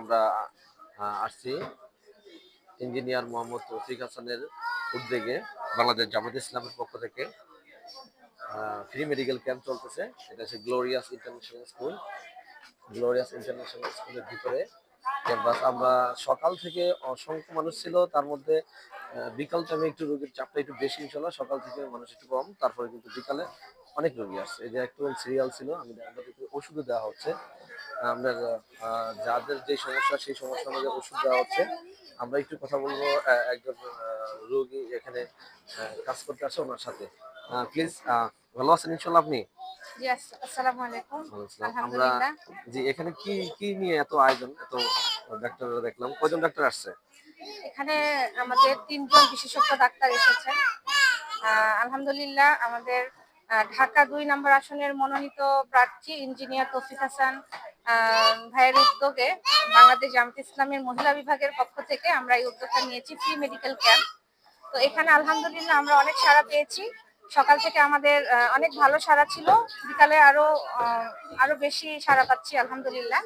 আমরা আসছি ইঞ্জিনিয়ার মোহাম্মদ তৌফিক হাসানের উদ্যোগে বাংলাদেশ জামাত ইসলামের পক্ষ থেকে। ফ্রি মেডিকেল ক্যাম্প চলতেছে। এটা হচ্ছে glorious international school glorious international স্কুলের ভিতরে ক্যাম্পাস আমরা সকাল থেকে অসংখ্য মানুষ ছিল। তার মধ্যে বিকাল টাইমে একটু রোগীর চাপটা একটু বেশি ইনশাল্লাহ সকাল থেকে মানুষ একটু কম। তারপরে কিন্তু বিকালে অনেক রোগী আসছে এই যে একটু সিরিয়াল ছিল আমি ওষুধও দেওয়া হচ্ছে। আপনার যাদের যে সমস্যা সেই সমস্যা অনুযায়ী ওষুধ দেওয়া হচ্ছে। আমরা একটু কথা বলব একজন রোগী এখানে কাজ করতে আসে ওনার সাথে। প্লিজ ভালো আছেন ইনশাল্লাহ আপনি। আমরা আলহামদুলিল্লাহ। জি এখানে কি কি নিয়ে এত আয়োজন এত ডাক্তার দেখলাম? কজন ডাক্তার আসছে? এখানে আমাদের তিনজন বিশেষজ্ঞ ডাক্তার এসেছেন। আলহামদুলিল্লাহ আমাদের ঢাকা দুই নম্বর আসনের মনোনীত প্রার্থী ইঞ্জিনিয়ার তৌফিক হাসান ভাইয়ের উদ্যোগে বাংলাদেশ জামাত ইসলামের মহিলা বিভাগের পক্ষ থেকে আমরা এই উদ্যোগটা নিয়েছি ফ্রি মেডিকেল ক্যাম্প তো এখানে আলহামদুলিল্লাহ আমরা অনেক সাড়া পেয়েছি। সকাল থেকে আমাদের অনেক ভালো সাড়া ছিল। বিকালে আরও আরও বেশি সাড়া পাচ্ছি, আলহামদুলিল্লাহ।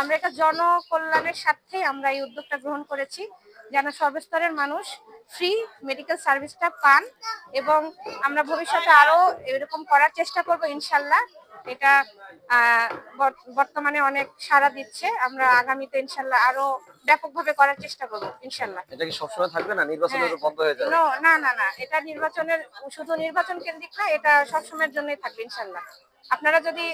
আমরা এটা জনকল্যাণের স্বার্থে আমরা এই উদ্যোগটা গ্রহণ করেছি। যেন সর্বস্তরের মানুষ ফ্রি মেডিকেল সার্ভিসটা পান এবং আমরা ভবিষ্যতে আরও এরকম করার চেষ্টা করব ইনশাল্লাহ। এটা বর্তমানে অনেক সাড়া দিচ্ছে। আমরা আগামীতে ইনশাল্লাহ আরও ব্যাপকভাবে করার চেষ্টা করব ইনশাল্লাহ। এটা কি সবসময় থাকবে না নির্বাচন হ্যাঁ। বন্ধ হয়ে যাবে? না না না এটা নির্বাচনের শুধু নির্বাচন কেন্দ্রিক না এটা সবসময়ের জন্যই থাকবে ইনশাল্লাহ। আপনারা যদি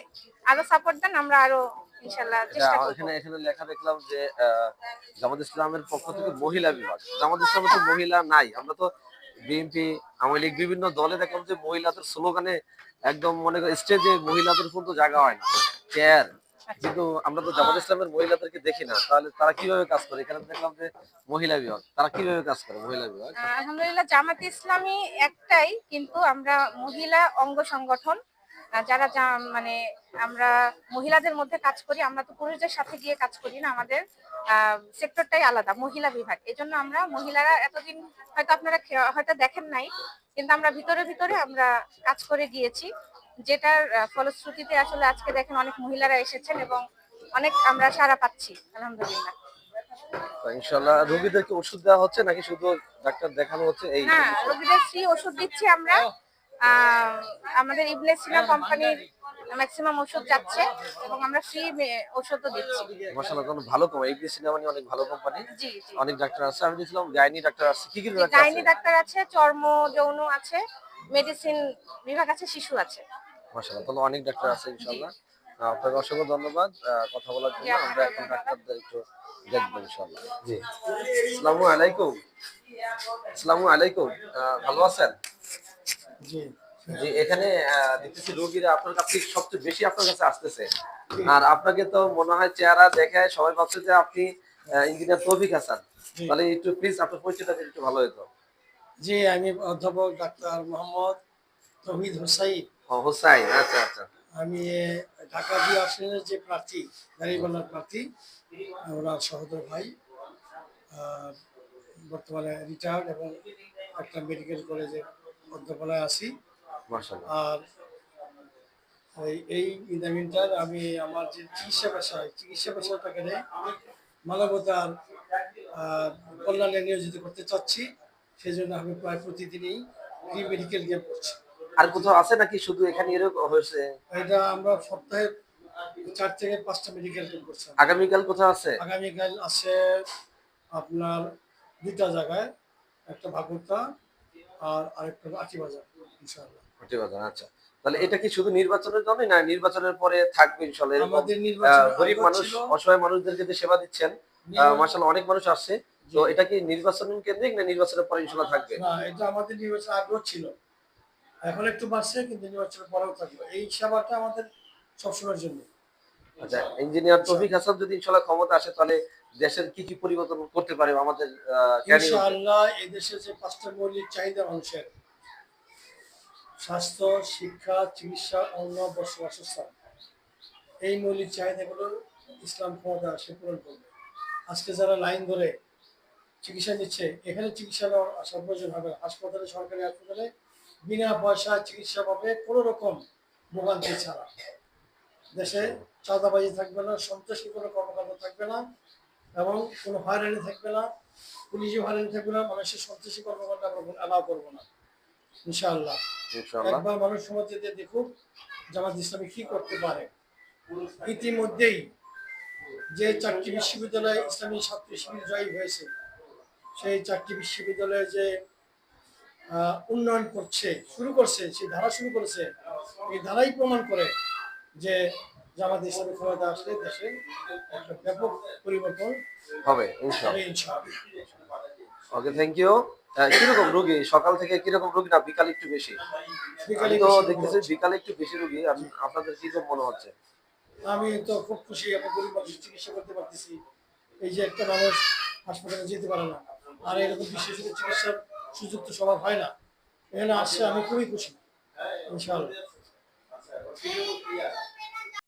আরও সাপোর্ট দেন আমরা আরও ইনশাল্লাহ চেষ্টা করব। এখানে এখানে লেখা দেখলাম যে জামাত ইসলামের পক্ষ থেকে মহিলা বিভাগ। জামাত ইসলামে তো মহিলা নাই। আমরা তো বিএনপি আওয়ামী লীগ বিভিন্ন দলে দেখলাম যে মহিলাদের স্লোগানে একদম মনে করেন স্টেজে মহিলাদের পর্যন্ত জায়গা হয় না। চেয়ার কিন্তু আমরা তো জামাত ইসলামের মহিলাদেরকে দেখি না। তাহলে তারা কীভাবে কাজ করে? এখানে দেখলাম যে মহিলা বিভাগ। তারা কীভাবে কাজ করে মহিলা বিভাগ? আলহামদুলিল্লাহ জামাত ইসলামী একটাই কিন্তু আমরা মহিলা অঙ্গ সংগঠন যারা মানে আমরা মহিলাদের মধ্যে কাজ করি আমরা তো পুরুষদের সাথে গিয়ে কাজ করি না আমাদের সেক্টরটাই আলাদা মহিলা বিভাগ। এই জন্য আমরা মহিলারা এতদিন হয়তো আপনারা হয়তো দেখেন নাই কিন্তু আমরা ভিতরে ভিতরে আমরা কাজ করে গিয়েছি যেটার ফলশ্রুতিতে আসলে আজকে দেখেন অনেক মহিলারা এসেছেন এবং অনেক আমরা সারা পাচ্ছি আলহামদুলিল্লাহ। রোগীদেরকে ওষুধ দেওয়া হচ্ছে নাকি শুধু ডাক্তার দেখানো হচ্ছে এই রোগীদের ফ্রি ওষুধ দিচ্ছি আমরা। আমাদের ইবনে সিনা কোম্পানির ম্যাক্সিমাম ওষুধ যাচ্ছে এবং আমরা ফ্রি ওষুধও দিচ্ছি। কোনো ভালো কোম্পানি। সিনেমা অনেক ভালো কোম্পানি। জি জি। অনেক ডাক্তার আছে। আমি দেখছিলাম গাইনি ডাক্তার আছে। কি কি ডাক্তার গাইনি ডাক্তার আছে চর্ম যৌন আছে মেডিসিন বিভাগ আছে শিশু আছে। তাহলে অনেক ডাক্তার আছে ইনশাল্লাহ আহ, আপনাকে অসংখ্য ধন্যবাদ। কথা বলার জন্য। আমরা এখন। ডাক্তারদের একটু দেখব ইনশাল্লাহ জি। আসসালামু আলাইকুম। আসসালামু আলাইকুম। ভালো আছেন? জি। জি এখানে আহ, দেখতেছি রোগীরা আপনার কাছে সবচেয়ে বেশি আপনার কাছে আসতেছে। আর আপনাকে তো মনে হয় চেহারা দেখে সবাই ভাবছে যে আপনি ইঞ্জিনিয়ার তৌফিক হাসান। তাহলে একটু প্লিজ আপনার পরিচয়টা দিলে একটু ভালো হতো জি আমি অধ্যাপক ডাক্তার মোহাম্মদ তহিদ হোসাইন। হোসাইন আচ্ছা আচ্ছা। আমি ঢাকা আসনের যে প্রার্থী প্রার্থী সহোদর ভাই বর্তমানে রিটায়ার্ড এবং একটা মেডিকেল কলেজে অধ্যাপনায় আছি। আর এই- এই ইন দ্য আমি আমার যে চিকিৎসা পেশা চিকিৎসা পেশাটাকে নিয়ে মানবতার কল্যাণে নিয়োজিত করতে চাচ্ছি। সেই জন্য আমি প্রায় প্রতিদিনই প্রি মেডিকেল গেম করছি। আর কোথাও আছে নাকি শুধু এখানে এরকম হয়েছে? এটা আমরা সপ্তাহে চার থেকে পাঁচটা মেডিকেল গেম করছি আগামীকাল কোথাও আছে? আগামীকাল আছে আপনার দুইটা জায়গায় একটা ভাগুরতা আর আরেকটা আকিবাজার ইনশাআল্লাহ। প্রতিবাদন আচ্ছা। তাহলে এটা কি শুধু নির্বাচনের জন্য না নির্বাচনের পরে থাকবে ইনশাল্লাহ আমাদের নির্বাচন গরিব মানুষ অসহায় মানুষদেরকে যে সেবা দিচ্ছেন অনেক মানুষ আসছে। তো এটা কি নির্বাচন কেন্দ্রিক না নির্বাচনের পরে ইনশাল্লাহ থাকবে? না এটা আমাদের নির্বাচন আগ্রহ ছিল। এখন একটু বাড়ছে কিন্তু নির্বাচনের পরেও থাকবে। এই সেবাটা আমাদের সবসময়ের জন্য। আচ্ছা ইঞ্জিনিয়ার তৌফিক হাসান যদি ইনশাল্লাহ ক্ষমতা আসে তাহলে দেশের কি কি পরিবর্তন করতে পারে আমাদের স্বাস্থ্য, শিক্ষা, চিকিৎসা, অন্ন বসবাসস্থান এই মৌলিক চাহিদাগুলো ইসলাম ক্ষমতা আসে পূরণ করবে। আজকে যারা লাইন ধরে চিকিৎসা নিচ্ছে, এখানে চিকিৎসা নেওয়ার আসার প্রয়োজন হবে হাসপাতালে, সরকারি হাসপাতালে বিনা পয়সা চিকিৎসা পাবে কোনো রকম ভোগান্তি ছাড়া। দেশে চাঁদাবাজি থাকবে না, সন্ত্রাসী কোনো কর্মকাণ্ড থাকবে না। এবং কোনো হয়রানি থাকবে না পুলিশি হয়রানি থাকবে না মানুষের সন্ত্রাসী কর্মকাণ্ড আমরা অ্যালাউ করব না ইনশাআল্লাহ। ইনশাআল্লাহ। একবার মানুষ সমাজে দিয়ে দেখুক জামাত ইসলামী কি করতে পারে। ইতিমধ্যেই যে চারটি বিশ্ববিদ্যালয়ে ইসলামী ছাত্র শিবির জয়ী হয়েছে সেই চারটি বিশ্ববিদ্যালয়ে যে উন্নয়ন করছে শুরু করছে সেই ধারা শুরু করেছে এই ধারাই প্রমাণ করে যে জামাত ইসলামী ক্ষমতা আসলে দেশের একটা ব্যাপক পরিবর্তন হবে ওকে থ্যাংক ইউ কীরকম রুগী? সকাল থেকে কীরকম রুগী না বিকাল একটু বেশি? বিকালে আমি তো দেখতেছি বিকালে একটু বেশি রুগী। আমি- আপনাদের কি রকম মনে হচ্ছে? আমি তো খুব খুশি আমি গরিব মানুষের চিকিৎসা করতে পারতেছি। এই যে একটা মানুষ হাসপাতালে যেতে পারে না আর এরকম বিশেষ চিকিৎসার সুযোগ তো সবার হয় না। এখানে আসছে আমি খুবই খুশি ইনশাআল্লাহ।